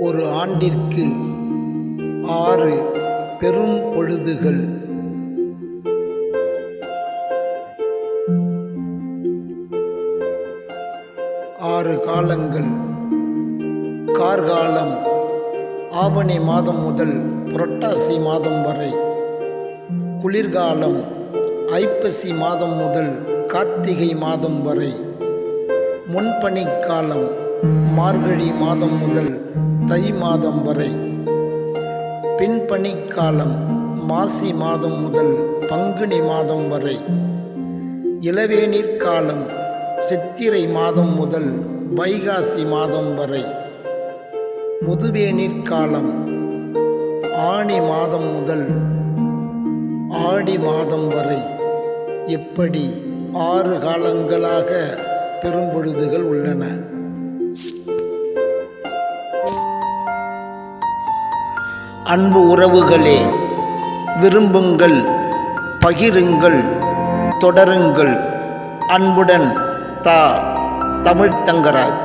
ஒரு ஆண்டிற்கு ஆறு பெரும் பொழுதுகள். ஆறு காலங்கள். கார்காலம் ஆவணி மாதம் முதல் புரட்டாசி மாதம் வரை. குளிர்காலம் ஐப்பசி மாதம் முதல் கார்த்திகை மாதம் வரை. முன்பனிக்காலம் மார்கழி மாதம் முதல் தை மாதம் வரை. பின்பனிக்காலம் மாசி மாதம் முதல் பங்குனி மாதம் வரை. இளவேநீர் காலம் சித்திரை மாதம் முதல் வைகாசி மாதம் வரை. முதுவேநீர் காலம் ஆணி மாதம் முதல் ஆடி மாதம் வரை. இப்படி ஆறு காலங்களாக பெரும்பொழுதுகள் உள்ளன. அன்பு உறவுகளே விரும்புங்கள் பகிருங்கள் தொடருங்கள். அன்புடன் தா தமிழ்த்தங்கராஜ்